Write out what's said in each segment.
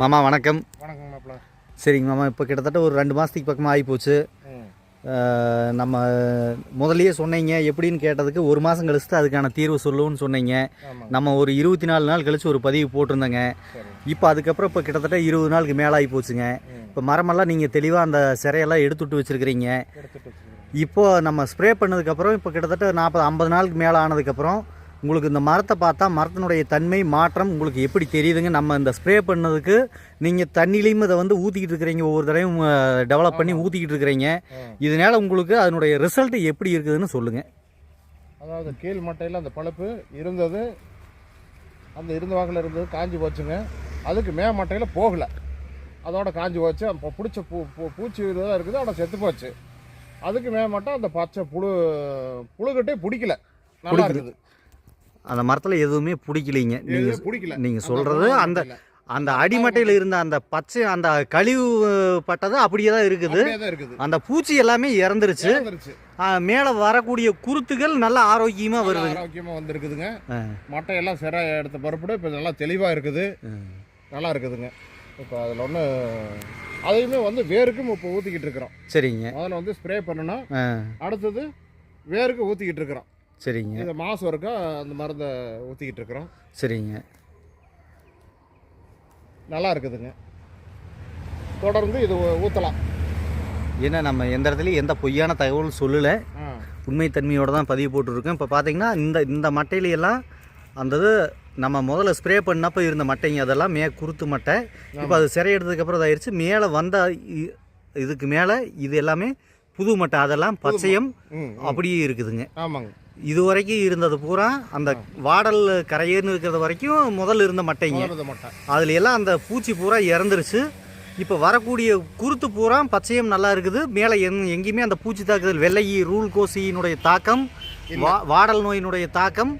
மாமா வணக்கம். வணக்கம் மாப்பிள்ள சரிங்க மாமா இப்போ கிட்டத்தட்ட ஒரு ரெண்டு மாதத்துக்கு பக்கமாக ஆகிப்போச்சு நம்ம முதல்லயே சொன்னீங்க எப்படின்னு கேட்டதுக்கு ஒரு மாதம் கழிச்சு தான் அதுக்கான தீர்வு சொல்லுவோன்னு சொன்னீங்க. நம்ம ஒரு இருபத்தி நாலு நாள் கழிச்சு ஒரு பதிவு போட்டிருந்தேங்க. இப்போ அதுக்கப்புறம் இப்போ கிட்டத்தட்ட இருபது நாளுக்கு மேலே ஆகி போச்சுங்க இப்போ மரமெல்லாம் நீங்கள் தெளிவாக அந்த சிறையெல்லாம் எடுத்துட்டு வச்சுருக்கிறீங்க. எடுத்துட்டு வச்சுக்கிறேன் இப்போ நம்ம ஸ்ப்ரே பண்ணதுக்கப்புறம் இப்போ கிட்டத்தட்ட நாற்பது ஐம்பது நாளுக்கு மேலே ஆனதுக்கப்புறம் உங்களுக்கு இந்த மரத்தை பார்த்தா மரத்தினுடைய தன்மை மாற்றம் உங்களுக்கு எப்படி தெரியுதுங்க? நம்ம இந்த ஸ்ப்ரே பண்ணதுக்கு நீங்கள் தண்ணிலையும் இதை வந்து ஊற்றிக்கிட்டு இருக்கிறீங்க. ஒவ்வொரு தடவையும் டெவலப் பண்ணி ஊற்றிக்கிட்டு இருக்கிறீங்க. இதனால் உங்களுக்கு அதனுடைய ரிசல்ட் எப்படி இருக்குதுன்னு சொல்லுங்கள் அதாவது கீழ் மட்டையில் அந்த பழுப்பு இருந்தது. அந்த இருந்த வாக்கில் இருந்தது காஞ்சி போச்சுங்க. அதுக்கு மே மட்டையில் போகலை. அதோட காஞ்சி போச்சு. அப்போ பிடிச்ச பூ பூ பூச்சி தான் இருக்குது. அதோட செத்து போச்சு. அதுக்கு மே மட்டும் அந்த பச்சை புழு புழுக்கட்டே பிடிக்கல. நல்லா. இருக்குது. அந்த மரத்தில் எதுவுமே பிடிக்கலைங்க. நீங்கள் பிடிக்கல. நீங்கள் சொல்கிறது அந்த. அந்த அடிமட்டையில் இருந்த அந்த பச்சை அந்த கழிவு பட்டது அப்படியே தான் இருக்குது. அந்த பூச்சி எல்லாமே இறந்துருச்சு. மேலே வரக்கூடிய குருத்துகள் நல்ல ஆரோக்கியமாக நல்லா வருதுங்க. ஆரோக்கியமா வந்திருக்குதுங்க. மட்டையெல்லாம் சிறை எடுத்த பருப்புடு இப்போ நல்லா தெளிவாக இருக்குது. நல்லா இருக்குதுங்க. இப்போ அதில் ஒன்று அதையுமே வந்து வேருக்கும் இப்போ ஊற்றிக்கிட்டு இருக்கிறோம். சரிங்க. முதல்ல வந்து ஸ்ப்ரே பண்ணணும். அடுத்தது வேருக்கு ஊற்றிக்கிட்டு இருக்கிறோம். சரிங்க. இந்த மாதம் ஒருக்கா அந்த மருந்தை ஊற்றிக்கிட்டு இருக்கிறோம். சரிங்க. நல்லா இருக்குதுங்க. தொடர்ந்து இது ஊற்றலாம் ஏன்னா நம்ம எந்த இடத்துலையும் எந்த பொய்யான தகவல் சொல்லலை. உண்மைத்தன்மையோட தான் பதிவு போட்டுருக்கோம். இப்போ பார்த்தீங்கன்னா இந்த இந்த மட்டையில எல்லாம் அந்த இது நம்ம முதல்ல ஸ்ப்ரே பண்ணப்போ இருந்த மட்டைங்க அதெல்லாம் மே குருத்து மட்டை. இப்போ அது சிறை எடுத்ததுக்கப்புறம் இதாயிருச்சு. மேலே வந்த இதுக்கு மேலே இது எல்லாமே புது மட்டை அதெல்லாம் பச்சையம் அப்படியே இருக்குதுங்க. ஆமாங்க. இது வரைக்கும் இருந்தது பூரா அந்த வாடல் கரையேன்னு இருக்கிறது வரைக்கும் முதல்ல இருந்த மட்டைங்க. அதுல எல்லாம் அந்த பூச்சி பூரா இறந்துருச்சு. இப்போ வரக்கூடிய குருத்து பூரா பச்சையம் நல்லா இருக்குது. மேலே எங் எங்கேயுமே அந்த பூச்சி தாக்குதல் வெள்ளையி ரூல் கோசியினுடைய தாக்கம் வா வாடல் நோயினுடைய தாக்கம்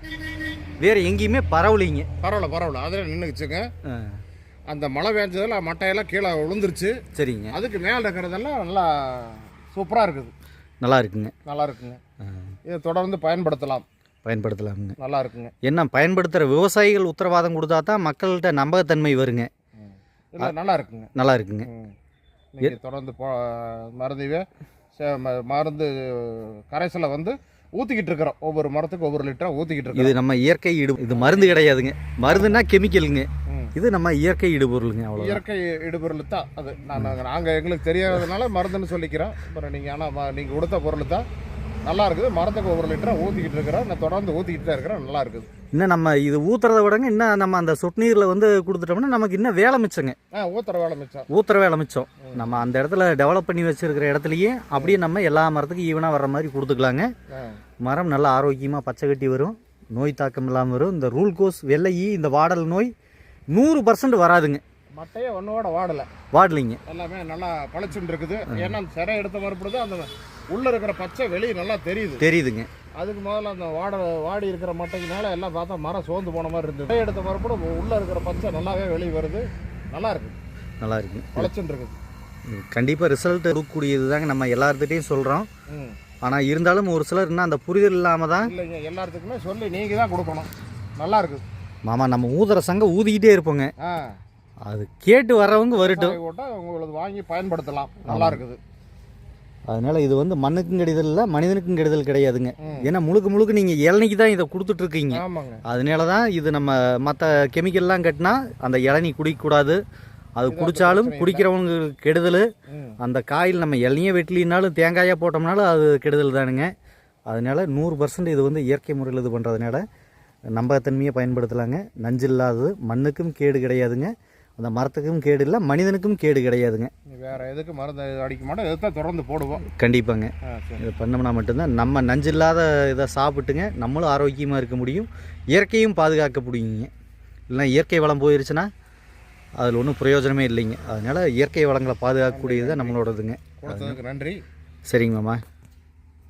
வேறு எங்கேயுமே பரவலிங்க. பரவாயில்ல பரவாயில்ல அதில் நின்றுக்குச்சுங்க ஆ, அந்த மழை பெஞ்சதில் மட்டையெல்லாம் கீழே விழுந்துருச்சு. சரிங்க. அதுக்கு மேலே இருக்கிறதெல்லாம் நல்லா சூப்பராக இருக்குது. நல்லா இருக்குங்க. நல்லா இருக்குங்க. இதை தொடர்ந்து பயன்படுத்தலாம். பயன்படுத்தலாமுங்க. நல்லா இருக்குங்க. என்ன பயன்படுத்துகிற விவசாயிகள் உத்தரவாதம் கொடுத்தா தான் மக்கள்கிட்ட நம்பகத்தன்மை வருங்க. நல்லா இருக்குங்க. நல்லா இருக்குங்க. நீங்கள் தொடர்ந்து போ மருந்துவே மருந்து கரைசலை வந்து ஊற்றிக்கிட்டு இருக்கிறோம். ஒவ்வொரு மரத்துக்கு ஒவ்வொரு லிட்டராக ஊற்றிக்கிட்டு இது இருக்கிறோம் நம்ம இயற்கை இடு இது மருந்து கிடையாதுங்க. மருந்துன்னா கெமிக்கலுங்க. இது நம்ம இயற்கை இடுபொருளுங்க அவ்வளோ இயற்கை இடுபொருள் தான் அது. நான் நாங்கள் எங்களுக்கு தெரியாததுனால மருந்துன்னு சொல்லிக்கிறோம். அப்புறம் நீங்கள் ஆனால் நீங்கள் கொடுத்த பொருள் தான். நல்லா இருக்குது. மரத்துக்கு ஒவ்வொரு லிட்டராக ஊற்றிக்கிட்டு இருக்கிறோம். நான் தொடர்ந்து ஊற்றிக்கிட்டு தான் இருக்கிறேன் நல்லா இருக்குது. இன்னும் நம்ம இது ஊத்துறத விடங்க இன்னும் நம்ம அந்த சொட்டு நீரில் வந்து கொடுத்துட்டோம்னா நமக்கு இன்னும் வேலை மிச்சங்க. ஆ ஊற்றுற வேலை மிச்சம். ஊத்துற வேலை மிச்சம். நம்ம அந்த இடத்துல டெவலப் பண்ணி வச்சிருக்கிற இடத்துலயே அப்படியே நம்ம எல்லா மரத்துக்கும் ஈவனாக வர்ற மாதிரி கொடுத்துக்கலாங்க. மரம் நல்லா ஆரோக்கியமாக பச்சை கட்டி வரும். நோய் தாக்கம் இல்லாமல் வரும். இந்த ரூல் கோஸ் வெள்ளை இந்த வாடல் நோய் நூறு பர்சன்ட் வராதுங்க. மட்டையே ஒன்றோட வாடலை. வாடலிங்க. எல்லாமே நல்லா பளிச்சுன்னு இருக்குது. ஏன்னா சிறை எடுத்த மறுபடியும் அந்த உள்ளே இருக்கிற பச்சை வெளியே நல்லா தெரியுது. தெரியுதுங்க. அதுக்கு முதல்ல அந்த வாட வாடி இருக்கிற மட்டைக்குனால எல்லாம் பார்த்தா மரம் சோர்ந்து போன மாதிரி இருந்தது. சிறை எடுத்த மறுபடியும் உள்ளே இருக்கிற பச்சை நல்லாவே வெளியே வருது. நல்லா இருக்கு. நல்லா இருக்குங்க பளிச்சுன்னு இருக்குது. கண்டிப்பாக ரிசல்ட் கொடுக்கக்கூடியது தாங்க நம்ம எல்லாத்துட்டையும் சொல்கிறோம் ஆனால் இருந்தாலும் ஒரு சிலர் இன்னும் அந்த புரிதல் இல்லாமல் தான் இல்லைங்க எல்லாத்துக்குமே சொல்லி நீங்கள் தான் கொடுக்கணும். நல்லா இருக்குது மாமா நம்ம ஊதுற சங்கம் ஊதிக்கிட்டே இருப்போங்க. அது கேட்டு வர்றவங்க வரட்டும். உங்களுக்கு வாங்கி பயன்படுத்தலாம். நல்லா இருக்குது. அதனால இது வந்து மண்ணுக்கும் கெடுதல் இல்லை மனிதனுக்கும் கெடுதல் கிடையாதுங்க. ஏன்னா முழுக்க முழுக்க நீங்கள் இளநிக்கு தான் இதை கொடுத்துட்ருக்கீங்க. அதனால தான் இது நம்ம மற்ற கெமிக்கல்லாம் கட்டினா அந்த இளநீ குடிக்கக்கூடாது. அது குடித்தாலும் குடிக்கிறவங்களுக்கு கெடுதல். அந்த காயில் நம்ம இளநியே வெட்டலினாலும் தேங்காயாக போட்டோம்னாலும் அது கெடுதல் தானுங்க. அதனால நூறு பர்சன்ட் இது வந்து இயற்கை முறையில் இது பண்ணுறதுனால நம்பகத்தன்மையை பயன்படுத்தலாங்க. நஞ்சு இல்லாதது மண்ணுக்கும் கேடு கிடையாதுங்க. அந்த மரத்துக்கும் கேடு இல்லை மனிதனுக்கும் கேடு கிடையாதுங்க. வேற எதுக்கு மருந்து அடிக்க மாட்டோம்? தான் தொடர்ந்து போடுவோம். கண்டிப்பாங்க. இதை பண்ணோம்னா மட்டும்தான் நம்ம நஞ்சு இல்லாத இதை சாப்பிட்டுங்க நம்மளும் ஆரோக்கியமாக இருக்க முடியும். இயற்கையும் பாதுகாக்க முடியுங்க. இல்லைன்னா இயற்கை வளம் போயிருச்சுன்னா அதில் ஒன்றும் பிரயோஜனமே இல்லைங்க. அதனால் இயற்கை வளங்களை பாதுகாக்கக்கூடியது தான் நம்மளோடதுங்க. நன்றி. சரிங்க மாமா.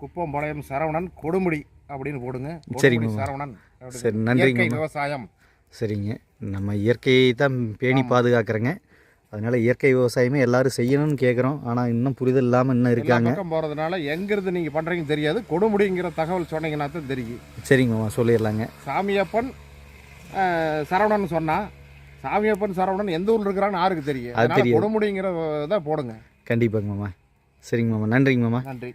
குப்பம் பாளையம் சரவணன் கொடுமுடி. அப்படின்னு போடுங்க. சரிங்க. சரவணன். சரி நன்றிங்க விவசாயம். சரிங்க. நம்ம இயற்கையை தான் பேணி பாதுகாக்கிறோங்க. அதனால் இயற்கை விவசாயமே எல்லாரும் செய்யணும்னு கேட்குறோம் ஆனால் இன்னும் புரிதல் இல்லாமல் இன்னும் இருக்காங்க. பக்கம் போகிறதுனால எங்கிருந்து நீங்கள் பண்ணுறீங்கன்னு தெரியாது. கொடுமுடிங்கிற தகவல் சொன்னீங்கன்னா தான் தெரியும். சரிங்க மாமா சொல்லிடலாங்க. சாமியப்பன் சரவணன் சொன்னா சாமியப்பன் சரவணன் எந்த ஊர்ல இருக்கிறான்னு யாருக்கு தெரியும்? அது அதனால தெரியாது. கொடுமுடிங்கிறத போடுங்க. கண்டிப்பாங்க மாமா. சரிங்க மாமா நன்றிங்க மாமா. நன்றி.